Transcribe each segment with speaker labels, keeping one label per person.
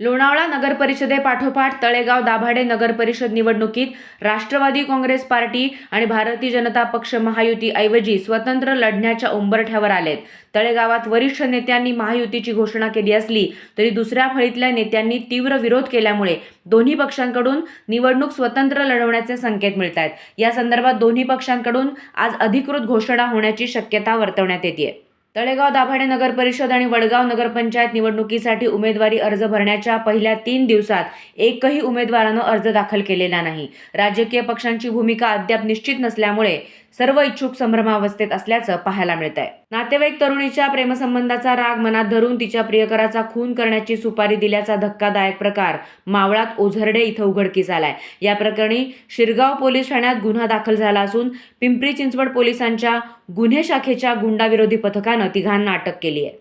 Speaker 1: लोणावळा नगरपरिषदेपाठोपाठ तळेगाव दाभाडे नगरपरिषद निवडणुकीत राष्ट्रवादी काँग्रेस पार्टी आणि भारतीय जनता पक्ष महायुतीऐवजी स्वतंत्र लढण्याच्या उंबरठ्यावर आलेत. तळेगावात वरिष्ठ नेत्यांनी महायुतीची घोषणा केली असली तरी दुसऱ्या फळीतल्या नेत्यांनी तीव्र विरोध केल्यामुळे दोन्ही पक्षांकडून निवडणूक स्वतंत्र लढवण्याचे संकेत मिळत आहेत या संदर्भात दोन्ही पक्षांकडून आज अधिकृत घोषणा होण्याची शक्यता वर्तवण्यात येते तळेगाव दाभाडे नगर परिषद आणि वडगाव नगरपंचायत निवडणुकीसाठी उमेदवारी अर्ज भरण्याच्या पहिल्या तीन दिवसात एकही उमेदवारानं अर्ज दाखल केलेला नाही. राजकीय पक्षांची भूमिका अद्याप निश्चित नसल्यामुळे सर्व इच्छुक संभ्रमावस्थेत असल्याचं पाहायला मिळत आहे नातेवाईक तरुणीच्या प्रेमसंबंधाचा राग मनात धरून तिच्या प्रियकराचा खून करण्याची सुपारी दिल्याचा धक्कादायक प्रकार मावळात ओझरडे इथं उघडकीस आलाय. या प्रकरणी शिरगाव पोलीस ठाण्यात गुन्हा दाखल झाला असून पिंपरी चिंचवड पोलिसांच्या गुन्हे शाखेच्या गुंडाविरोधी पथकानं तिघांना अटक केली आहे.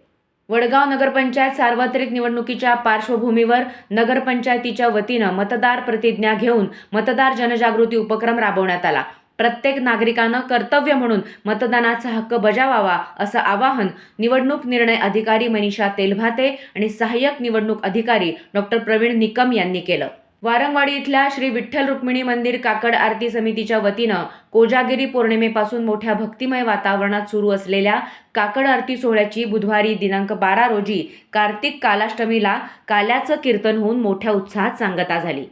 Speaker 1: वडगाव नगरपंचायत सार्वत्रिक निवडणुकीच्या पार्श्वभूमीवर नगरपंचायतीच्या वतीनं मतदार प्रतिज्ञा घेऊन मतदार जनजागृती उपक्रम राबवण्यात आला. प्रत्येक नागरिकानं कर्तव्य म्हणून मतदानाचा हक्क बजावावा असं आवाहन निवडणूक निर्णय अधिकारी मनीषा तेलभाते आणि सहाय्यक निवडणूक अधिकारी डॉक्टर प्रवीण निकम यांनी केलं. वारंगवाडी इथल्या श्री विठ्ठल रुक्मिणी मंदिर काकड आरती समितीच्या वतीनं कोजागिरी पौर्णिमेपासून मोठ्या भक्तिमय वातावरणात सुरू असलेल्या काकड आरती सोहळ्याची बुधवारी दिनांक बारा रोजी कार्तिक कालाष्टमीला काल्याचं कीर्तन होऊन मोठ्या उत्साहात सांगता झाली.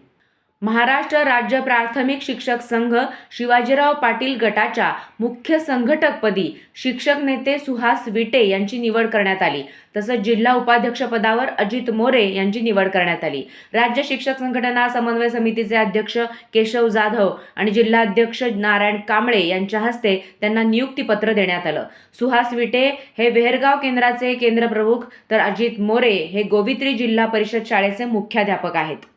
Speaker 1: महाराष्ट्र राज्य प्राथमिक शिक्षक संघ शिवाजीराव पाटील गटाच्या मुख्य संघटकपदी शिक्षक नेते सुहास विटे यांची निवड करण्यात आली. तसंच जिल्हा उपाध्यक्षपदावर अजित मोरे यांची निवड करण्यात आली. राज्य शिक्षक संघटना समन्वय समितीचे अध्यक्ष केशव जाधव आणि जिल्हाध्यक्ष नारायण कांबळे यांच्या हस्ते त्यांना नियुक्तीपत्र देण्यात आलं. सुहास विटे हे वेहरगाव केंद्राचे केंद्रप्रमुख तर अजित मोरे हे गोवित्री जिल्हा परिषद शाळेचे मुख्याध्यापक आहेत.